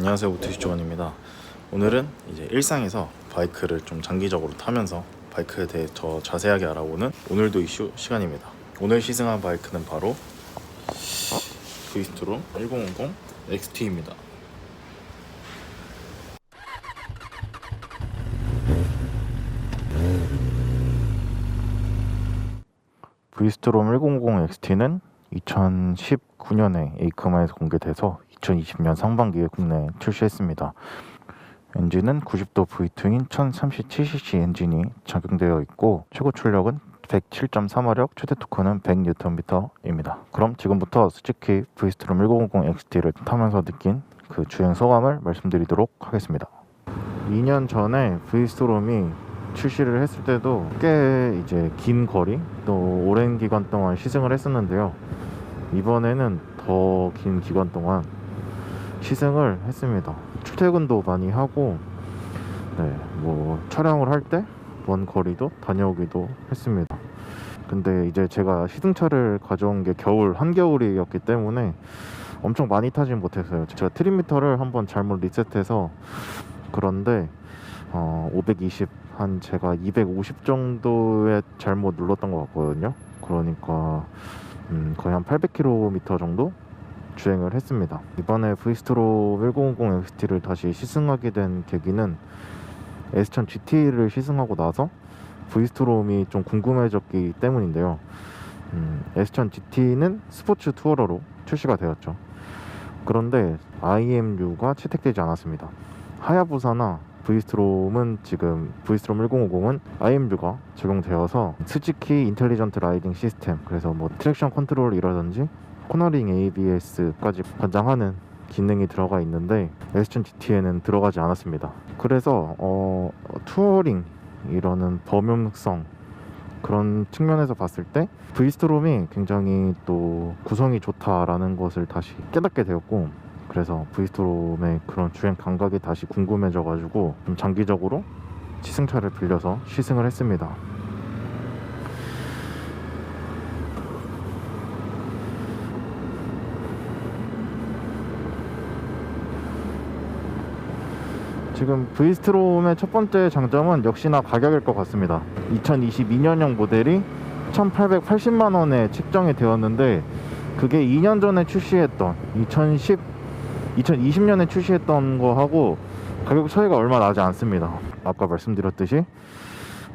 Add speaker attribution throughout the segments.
Speaker 1: 안녕하세요. 오트시조원입니다. 오늘은 이제 일상에서 바이크를 좀 장기적으로 타면서 바이크에 대해 더 자세하게 알아보는 오늘도 이슈 시간입니다. 오늘 시승한 바이크는 바로 브이스트롬 1050 XT입니다. 브이스트롬 1050 XT는 2019년에 에이크마에서 공개돼서 2020년 상반기에 국내에 출시했습니다. 엔진은 90도 V2인 1037cc 엔진이 적용되어 있고 최고 출력은 107.3마력, 최대 토크는 100Nm입니다. 그럼 지금부터 스즈키 브이스트롬 1050 XT를 타면서 느낀 그 주행 소감을 말씀드리도록 하겠습니다. 2년 전에 브이스트롬이 출시를 했을 때도 꽤 이제 긴 거리 또 오랜 기간 동안 시승을 했었는데요. 이번에는 더 긴 기간 동안 시승을 했습니다. 출퇴근도 많이 하고, 네, 뭐 촬영을 할 때 먼 거리도 다녀오기도 했습니다. 근데 이제 제가 시승차를 가져온 게 겨울 한겨울이었기 때문에 엄청 많이 타진 못했어요. 제가 트림미터를 한번 잘못 리셋해서 그런데 어, 520 한 제가 250 정도에 잘못 눌렀던 것 같거든요. 그러니까 음, 거의 한 800km 정도 주행을 했습니다. 이번에 브이스트로 1050 XT를 다시 시승하게 된 계기는 S1000 GT를 시승하고 나서 브이스트롬이 좀 궁금해졌기 때문인데요. 음, S1000 GT는 스포츠 투어러로 출시가 되었죠. 그런데 IMU가 채택되지 않았습니다. 하야부사나 브이스트롬은 지금 브이스트롬 1050은 IMU가 적용되어서 스즈키 인텔리전트 라이딩 시스템 그래서 뭐 트랙션 컨트롤 이라든지 코너링 ABS까지 관장하는 기능이 들어가 있는데 S1000 GT에는 들어가지 않았습니다. 그래서 어, 투어링 이러는 범용성 그런 측면에서 봤을 때 브이스트롬이 굉장히 또 구성이 좋다라는 것을 다시 깨닫게 되었고 그래서 브이스트롬의 그런 주행 감각이 다시 궁금해져가지고 좀 장기적으로 시승차를 빌려서 시승을 했습니다. 지금 브이스트롬의 첫 번째 장점은 역시나 가격일 것 같습니다. 2022년형 모델이 1,880만 원에 책정이 되었는데 그게 2년 전에 출시했던 2010 2020년에 출시했던 거하고 가격 차이가 얼마 나지 않습니다. 아까 말씀드렸듯이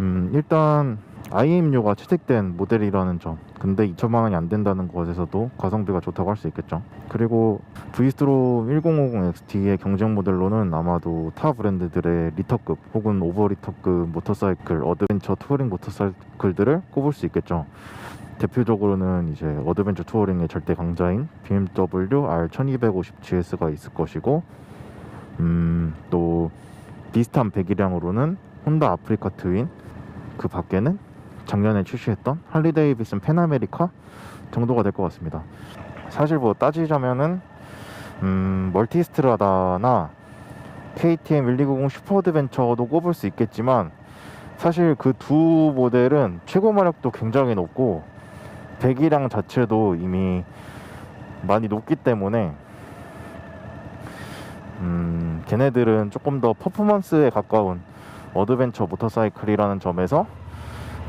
Speaker 1: 음, 일단 IMU가 채택된 모델이라는 점 근데 2천만 원이 안 된다는 것에서도 가성비가 좋다고 할 수 있겠죠. 그리고 브이스트롬 1050 XT의 경쟁 모델로는 아마도 타 브랜드들의 리터급 혹은 오버리터급 모터사이클 어드벤처 투어링 모터사이클들을 꼽을 수 있겠죠. 대표적으로는 이제 어드벤처 투어링의 절대 강자인 BMW R1250GS가 있을 것이고 음, 또 비슷한 배기량으로는 혼다 아프리카 트윈 그 밖에는 작년에 출시했던 할리 데이비슨 페나메리카 정도가 될 것 같습니다. 사실 뭐 따지자면은 음, 멀티스트라다나 KTM 1290 슈퍼 어드벤처도 꼽을 수 있겠지만 사실 그 두 모델은 최고 마력도 굉장히 높고 배기량 자체도 이미 많이 높기 때문에 음, 걔네들은 조금 더 퍼포먼스에 가까운 어드벤처 모터사이클이라는 점에서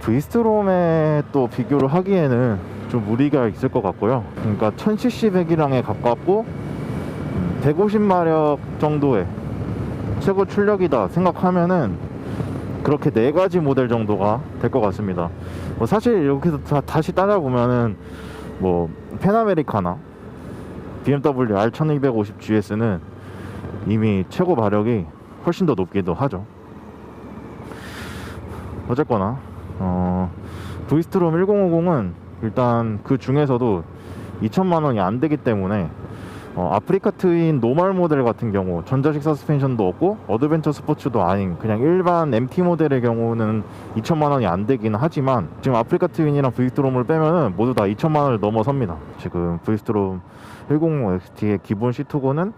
Speaker 1: 브이스트롬에 또 비교를 하기에는 좀 무리가 있을 것 같고요. 그러니까 1000cc 배기량에 가깝고 150마력 정도의 최고 출력이다 생각하면은 그렇게 네 가지 모델 정도가 될 것 같습니다. 뭐 사실 해서 다, 다시 따져보면은 뭐 페나메리카나 BMW R1250GS는 이미 최고 마력이 훨씬 더 높기도 하죠. 어쨌거나 어, 브이스트롬 1050은 일단 그 중에서도 2천만 원이 안 되기 때문에 어, 아프리카 트윈 노멀 모델 같은 경우 전자식 서스펜션도 없고 어드벤처 스포츠도 아닌 그냥 일반 MT 모델의 경우는 2천만 원이 안 되긴 하지만 지금 아프리카 트윈이랑 브이스트롬을 빼면은 모두 다 2천만 원을 넘어섭니다. 지금 브이스트롬 150 XT의 기본 시트고는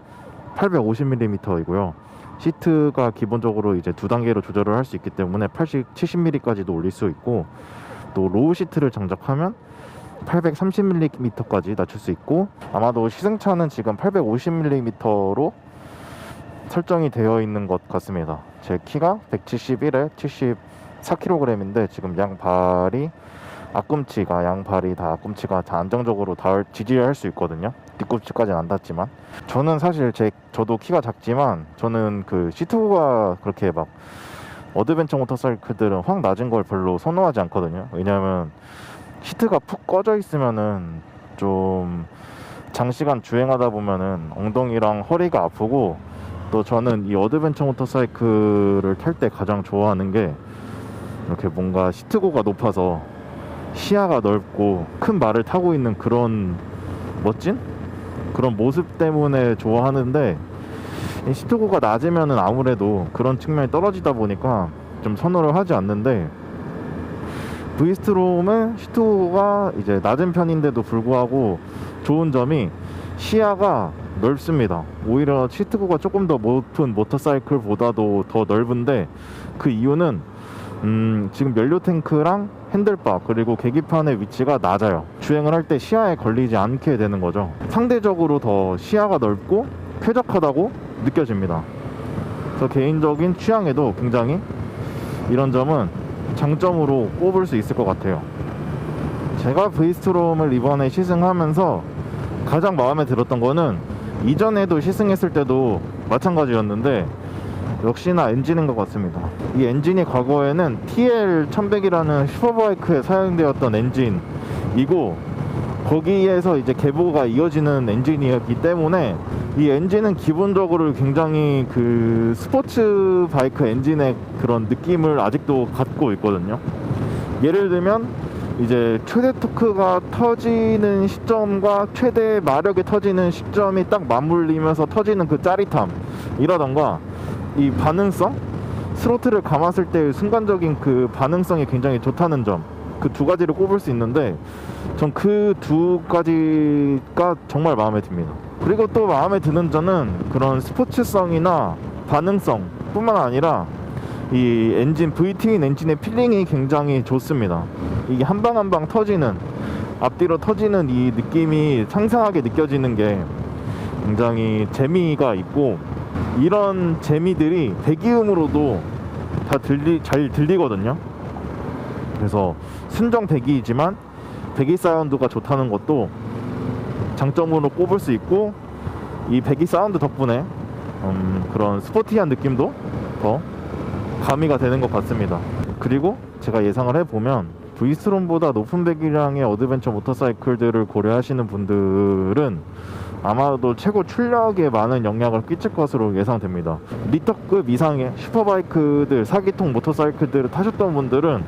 Speaker 1: 850mm이고요. 시트가 기본적으로 이제 두 단계로 조절을 할 수 있기 때문에 80, 70mm까지도 올릴 수 있고 또 로우 시트를 장착하면 830mm까지 낮출 수 있고 아마도 시승차는 지금 850mm로 설정이 되어 있는 것 같습니다. 제 키가 171에 74kg인데 지금 양발이 앞꿈치가 양발이 다 앞꿈치가 다 안정적으로 닿을 지지할 수 있거든요. 뒤꿈치까지는 안 닿지만 저는 사실 제 저도 키가 작지만 저는 그 시트가 그렇게 막 어드벤처 모터사이클들은 확 낮은 걸 별로 선호하지 않거든요. 왜냐하면 시트가 푹 꺼져 있으면은 좀 장시간 주행하다 보면은 엉덩이랑 허리가 아프고 또 저는 이 어드벤처 모터사이클을 탈 때 가장 좋아하는 게 이렇게 뭔가 시트고가 높아서 시야가 넓고 큰 말을 타고 있는 그런 멋진 그런 모습 때문에 좋아하는데 이 시트고가 낮으면은 아무래도 그런 측면이 떨어지다 보니까 좀 선호를 하지 않는데 브이스트롬은 시트고가 이제 낮은 편인데도 불구하고 좋은 점이 시야가 넓습니다. 오히려 시트고가 조금 더 높은 모터사이클보다도 더 넓은데 그 이유는 음, 지금 연료 탱크랑 핸들바 그리고 계기판의 위치가 낮아요. 주행을 할 때 시야에 걸리지 않게 되는 거죠. 상대적으로 더 시야가 넓고 쾌적하다고 느껴집니다. 그래서 개인적인 취향에도 굉장히 이런 점은 장점으로 꼽을 수 있을 것 같아요. 제가 브이스트롬을 이번에 시승하면서 가장 마음에 들었던 거는 이전에도 시승했을 때도 마찬가지였는데 역시나 엔진인 것 같습니다. 이 엔진이 과거에는 TL1100이라는 슈퍼바이크에 사용되었던 엔진이고 거기에서 이제 계보가 이어지는 엔진이었기 때문에 이 엔진은 기본적으로 굉장히 그 스포츠 바이크 엔진의 그런 느낌을 아직도 갖고 있거든요. 예를 들면 이제 최대 토크가 터지는 시점과 최대 마력이 터지는 시점이 딱 맞물리면서 터지는 그 짜릿함 이라던가 이 반응성 스로틀을 감았을 때 순간적인 그 반응성이 굉장히 좋다는 점 그 두 가지를 꼽을 수 있는데 전 그 두 가지가 정말 마음에 듭니다. 그리고 또 마음에 드는 점은 그런 스포츠성이나 반응성 뿐만 아니라 이 엔진 VT인 엔진의 필링이 굉장히 좋습니다. 이게 한 방 한 방 터지는 앞뒤로 터지는 이 느낌이 상상하게 느껴지는 게 굉장히 재미가 있고 이런 재미들이 배기음으로도 다 들리 잘 들리거든요. 그래서 순정 배기이지만 배기 사운드가 좋다는 것도 장점으로 꼽을 수 있고 이 배기 사운드 덕분에 음, 그런 스포티한 느낌도 더 가미가 되는 것 같습니다. 그리고 제가 예상을 해보면 브이스롬보다 높은 배기량의 어드벤처 모터사이클들을 고려하시는 분들은 아마도 최고 출력에 많은 영향을 끼칠 것으로 예상됩니다. 리터급 이상의 슈퍼바이크들, 사기통 모터사이클들을 타셨던 분들은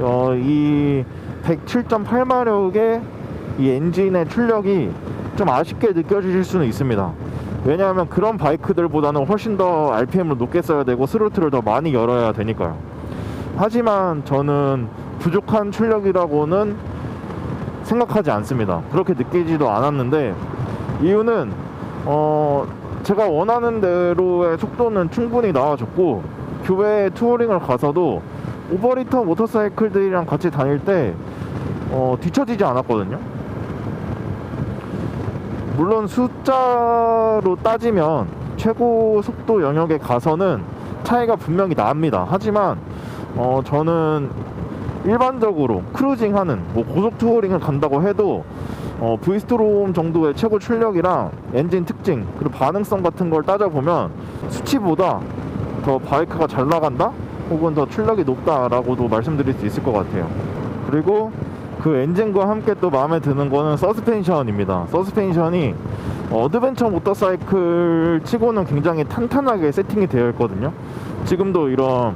Speaker 1: 어, 이 107.8마력의 이 엔진의 출력이 좀 아쉽게 느껴지실 수는 있습니다. 왜냐하면 그런 바이크들보다는 훨씬 더 RPM을 높게 써야 되고 스로틀을 더 많이 열어야 되니까요. 하지만 저는 부족한 출력이라고는 생각하지 않습니다. 그렇게 느끼지도 않았는데 이유는 어 제가 원하는 대로의 속도는 충분히 나와줬고 교외 투어링을 가서도 오버리터 모터사이클들이랑 같이 다닐 때 어, 뒤처지지 않았거든요. 물론 숫자로 따지면 최고 속도 영역에 가서는 차이가 분명히 납니다. 하지만 어, 저는 일반적으로 크루징하는 뭐 고속 투어링을 간다고 해도 어, V스트롬 정도의 최고 출력이랑 엔진 특징 그리고 반응성 같은 걸 따져보면 수치보다 더 바이크가 잘 나간다 혹은 더 출력이 높다라고도 말씀드릴 수 있을 것 같아요. 그리고 그 엔진과 함께 또 마음에 드는 거는 서스펜션입니다. 서스펜션이 어드벤처 모터사이클 치고는 굉장히 탄탄하게 세팅이 되어 있거든요. 지금도 이런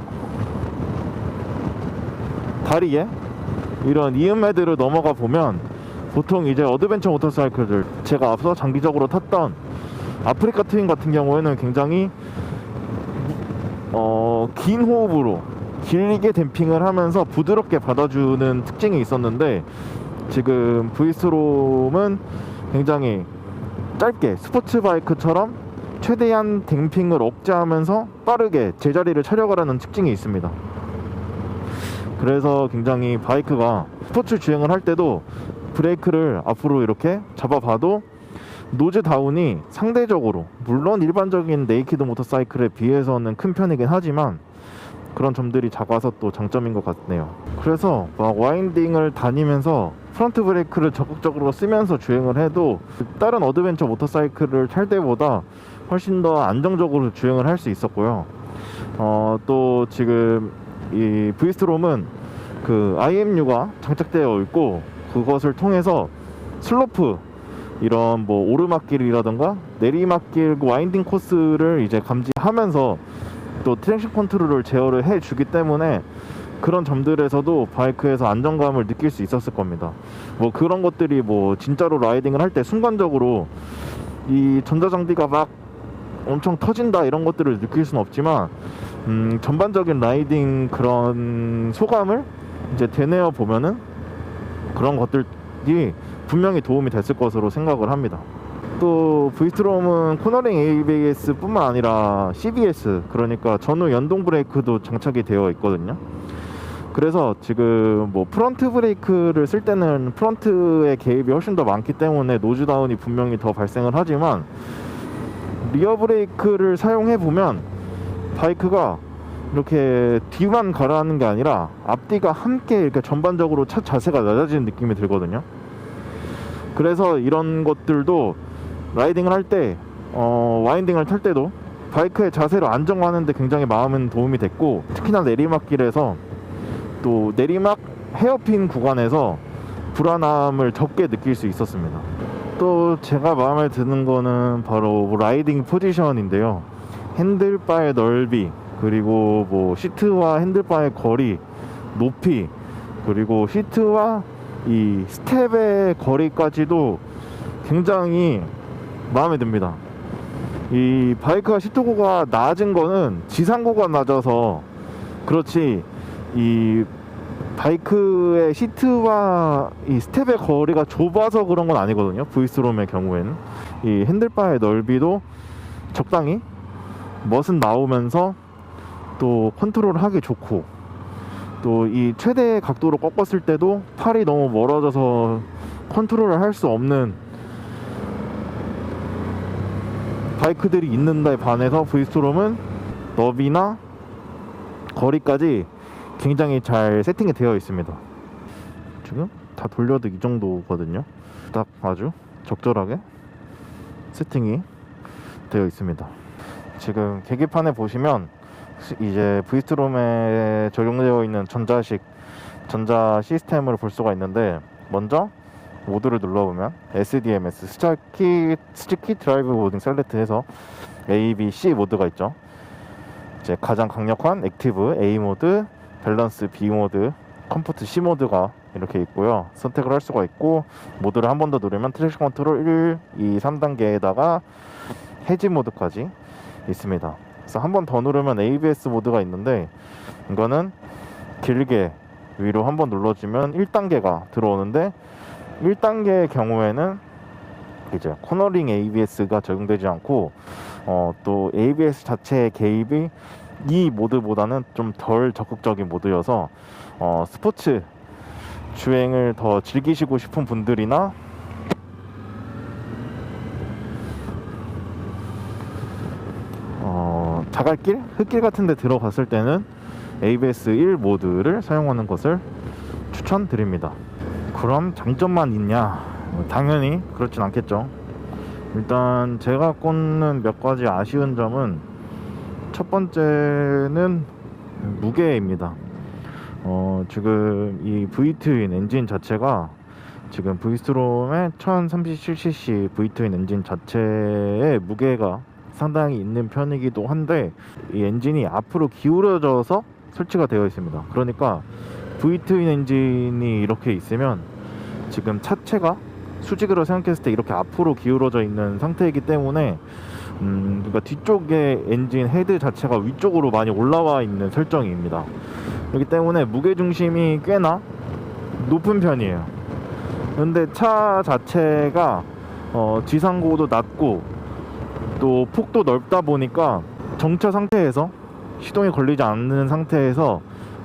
Speaker 1: 다리에 이런 이음헤드를 넘어가 보면 보통 이제 어드벤처 모터사이클들 제가 앞서 장기적으로 탔던 아프리카 트윈 같은 경우에는 굉장히 어, 긴 호흡으로 길게 댐핑을 하면서 부드럽게 받아주는 특징이 있었는데 지금 브이스롬은 굉장히 짧게 스포츠 바이크처럼 최대한 댐핑을 억제하면서 빠르게 제자리를 차려가라는 특징이 있습니다. 그래서 굉장히 바이크가 스포츠 주행을 할 때도 브레이크를 앞으로 이렇게 잡아봐도 노즈 다운이 상대적으로 물론 일반적인 네이키드 모터사이클에 비해서는 큰 편이긴 하지만 그런 점들이 작아서 또 장점인 것 같네요. 그래서 막 와인딩을 다니면서 프런트 브레이크를 적극적으로 쓰면서 주행을 해도 다른 어드벤처 모터사이클을 탈 때보다 훨씬 더 안정적으로 주행을 할 수 있었고요. 어, 또 지금 이 V스트롬은 그 IMU가 장착되어 있고 그것을 통해서 슬로프 이런 뭐 오르막길이라던가 내리막길 그 와인딩 코스를 이제 감지하면서 또 트랙션 컨트롤을 제어를 해 주기 때문에 그런 점들에서도 바이크에서 안정감을 느낄 수 있었을 겁니다. 뭐 그런 것들이 뭐 진짜로 라이딩을 할 때 순간적으로 이 전자장비가 막 엄청 터진다 이런 것들을 느낄 수는 없지만 음, 전반적인 라이딩 그런 소감을 이제 되뇌어 보면은 그런 것들이 분명히 도움이 됐을 것으로 생각을 합니다. 또 V스트롬은 코너링 ABS뿐만 아니라 CBS 그러니까 전후 연동 브레이크도 장착이 되어 있거든요. 그래서 지금 뭐 프런트 브레이크를 쓸 때는 프런트의 개입이 훨씬 더 많기 때문에 노즈 다운이 분명히 더 발생을 하지만 리어 브레이크를 사용해 보면 바이크가 이렇게 뒤만 가라앉는 게 아니라 앞뒤가 함께 이렇게 전반적으로 차 자세가 낮아지는 느낌이 들거든요. 그래서 이런 것들도 라이딩을 할 때, 어, 와인딩을 탈 때도 바이크의 자세를 안정화하는데 굉장히 마음은 도움이 됐고 특히나 내리막길에서 또 내리막 헤어핀 구간에서 불안함을 적게 느낄 수 있었습니다. 또 제가 마음에 드는 거는 바로 라이딩 포지션인데요. 핸들바의 넓이 그리고 뭐 시트와 핸들바의 거리, 높이 그리고 시트와 이 스텝의 거리까지도 굉장히 마음에 듭니다. 이 바이크가 시트고가 낮은 거는 지상고가 낮아서 그렇지 이 바이크의 시트와 이 스텝의 거리가 좁아서 그런 건 아니거든요. V스롬의 경우에는 이 핸들바의 넓이도 적당히 멋은 나오면서 또 컨트롤하기 좋고 또 이 최대 각도로 꺾었을 때도 팔이 너무 멀어져서 컨트롤을 할 수 없는 바이크들이 있는데 반해서 V스트롬은 너비나 거리까지 굉장히 잘 세팅이 되어 있습니다. 지금 다 돌려도 이 정도거든요. 딱 아주 적절하게 세팅이 되어 있습니다. 지금 계기판에 보시면 시- 이제 V스트롬에 적용되어 있는 전자식 전자 시스템을 볼 수가 있는데 먼저 모드를 눌러보면 SDMS 스타키 스티키 드라이브 모딩 셀렉트 해서 A, B, C 모드가 있죠. 이제 가장 강력한 액티브 A 모드, 밸런스 B 모드, 컴포트 C 모드가 이렇게 있고요. 선택을 할 수가 있고 모드를 한 번 더 누르면 트랙션 컨트롤 1, 2, 3단계에다가 해지 모드까지 있습니다. 그래서 한 번 더 누르면 ABS 모드가 있는데 이거는 길게 위로 한 번 눌러주면 1단계가 들어오는데 1단계의 경우에는 이제 코너링 ABS가 적용되지 않고 어, 또 ABS 자체의 개입이 이 모드보다는 좀 덜 적극적인 모드여서 어, 스포츠 주행을 더 즐기시고 싶은 분들이나 어, 자갈길, 흙길 같은 데 들어갔을 때는 ABS 1 모드를 사용하는 것을 추천드립니다. 그럼 장점만 있냐? 당연히 그렇진 않겠죠. 일단 제가 꼽는 몇 가지 아쉬운 점은 첫 번째는 무게입니다. 어, 지금 이 V-트윈 엔진 자체가 지금 V스트롬의 1037cc V-트윈 엔진 자체의 무게가 상당히 있는 편이기도 한데 이 엔진이 앞으로 기울어져서 설치가 되어 있습니다. 그러니까 V-트윈 엔진이 이렇게 있으면 지금 차체가 수직으로 생각했을 때 이렇게 앞으로 기울어져 있는 상태이기 때문에 음, 그러니까 뒤쪽에 엔진 헤드 자체가 위쪽으로 많이 올라와 있는 설정입니다. 그렇기 때문에 무게 중심이 꽤나 높은 편이에요. 근데 차 자체가 어, 지상고도 낮고 또 폭도 넓다 보니까 정차 상태에서 시동이 걸리지 않는 상태에서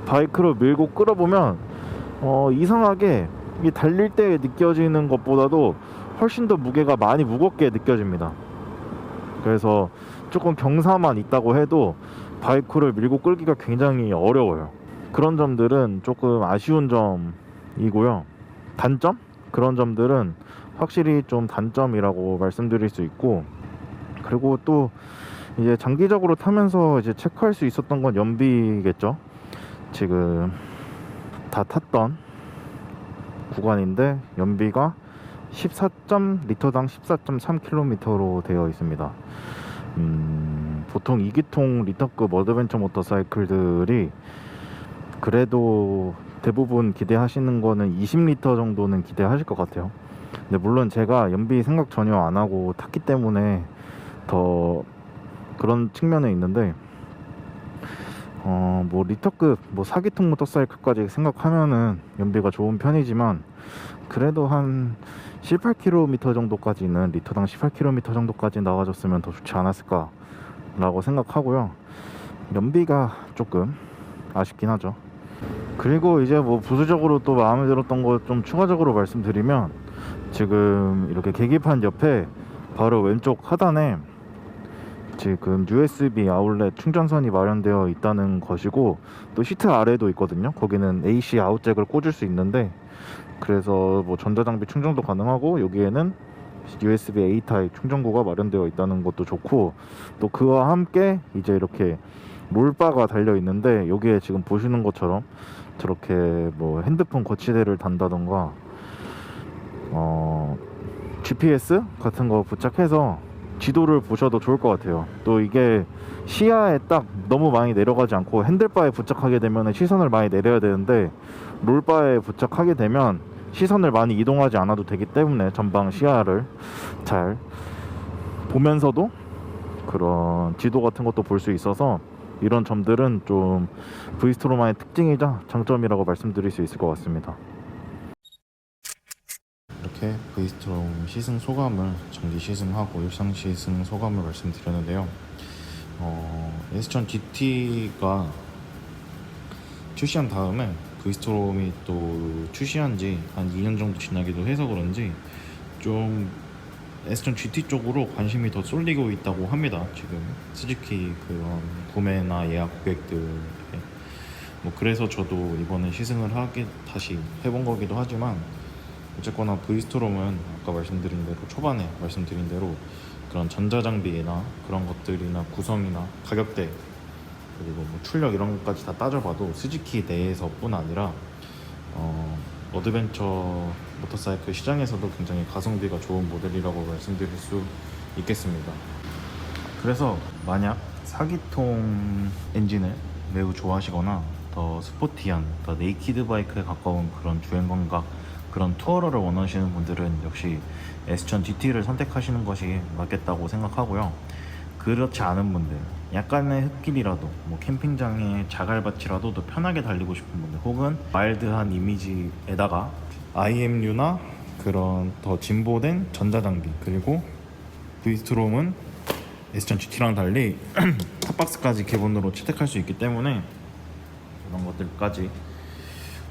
Speaker 1: 바이크로 밀고 끌어보면 어, 이상하게 이 달릴 때 느껴지는 것보다도 훨씬 더 무게가 많이 무겁게 느껴집니다. 그래서 조금 경사만 있다고 해도 바이크를 밀고 끌기가 굉장히 어려워요. 그런 점들은 조금 아쉬운 점이고요. 단점? 그런 점들은 확실히 좀 단점이라고 말씀드릴 수 있고 그리고 또 이제 장기적으로 타면서 이제 체크할 수 있었던 건 연비겠죠. 지금 다 탔던 구간인데 연비가 14. 리터당 14.3km로 되어 있습니다. 음, 보통 2기통 리터급 어드벤처 모터사이클들이 그래도 대부분 기대하시는 거는 20리터 정도는 기대하실 것 같아요. 근데 물론 제가 연비 생각 전혀 안 하고 탔기 때문에 더 그런 측면은 있는데 어 뭐 리터급 뭐 4기통 모터사이클까지 생각하면은 연비가 좋은 편이지만 그래도 한 1 8km 정도까지는 리터당 18km 정도까지 나와줬으면 더 좋지 않았을까 라고 생각하고요. 연비가 조금 아쉽긴 하죠. 그리고 이제 뭐 부수적으로 또 마음에 들었던 거 좀 추가적으로 말씀드리면 지금 이렇게 계기판 옆에 바로 왼쪽 하단에 지금 USB 아울렛 충전선이 마련되어 있다는 것이고 또 시트 아래도 있거든요. 거기는 AC 아웃잭을 꽂을 수 있는데 그래서 뭐 전자장비 충전도 가능하고 여기에는 USB A 타입 충전구가 마련되어 있다는 것도 좋고 또 그와 함께 이제 이렇게 롤바가 달려 있는데 여기에 지금 보시는 것처럼 저렇게 뭐 핸드폰 거치대를 단다던가 어 GPS 같은 거 부착해서 지도를 보셔도 좋을 것 같아요. 또 이게 시야에 딱 너무 많이 내려가지 않고 핸들바에 부착하게 되면 시선을 많이 내려야 되는데 롤바에 부착하게 되면 시선을 많이 이동하지 않아도 되기 때문에 전방 시야를 잘 보면서도 그런 지도 같은 것도 볼 수 있어서 이런 점들은 좀 브이스트로마의 특징이자 장점이라고 말씀드릴 수 있을 것 같습니다. 이렇게 브이스트롬 시승 소감을 정기 시승하고 일상 시승 소감을 말씀드렸는데요. 어, S1000 GT가 출시한 다음에 브이스트롬이 또 출시한 지 한 2년 정도 지나기도 해서 그런지 좀 S1000 GT 쪽으로 관심이 더 쏠리고 있다고 합니다. 지금 스즈키 그런 구매나 예약 고객들 뭐 그래서 저도 이번에 시승을 하게 다시 해본 거기도 하지만 어쨌거나 브이스트롬은 아까 말씀드린 대로 초반에 말씀드린 대로 그런 전자장비나 그런 것들이나 구성이나 가격대 그리고 뭐 출력 이런 것까지 다 따져봐도 스즈키 내에서뿐 아니라 어, 어드벤처 모터사이클 시장에서도 굉장히 가성비가 좋은 모델이라고 말씀드릴 수 있겠습니다. 그래서 만약 4기통 엔진을 매우 좋아하시거나 더 스포티한, 더 네이키드 바이크에 가까운 그런 주행 감각, 그런 투어러를 원하시는 분들은 역시 S1000 GT를 선택하시는 것이 맞겠다고 생각하고요. 그렇지 않은 분들, 약간의 흙길이라도, 뭐 캠핑장에 자갈밭이라도 더 편하게 달리고 싶은 분들, 혹은 마일드한 이미지에다가 IMU나 그런 더 진보된 전자장비, 그리고 V스트롬은 S1000 GT랑 달리 탑박스까지 기본으로 채택할 수 있기 때문에 이런 것들까지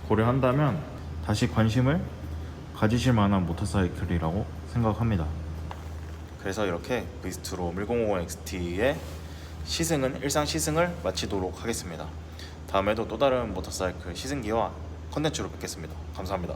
Speaker 1: 고려한다면 다시 관심을 가지실 만한 모터사이클이라고 생각합니다. 그래서 이렇게 브이스트로 1050XT의 시승은 일상 시승을 마치도록 하겠습니다. 다음에도 또 다른 모터사이클 시승기와 컨텐츠로 뵙겠습니다. 감사합니다.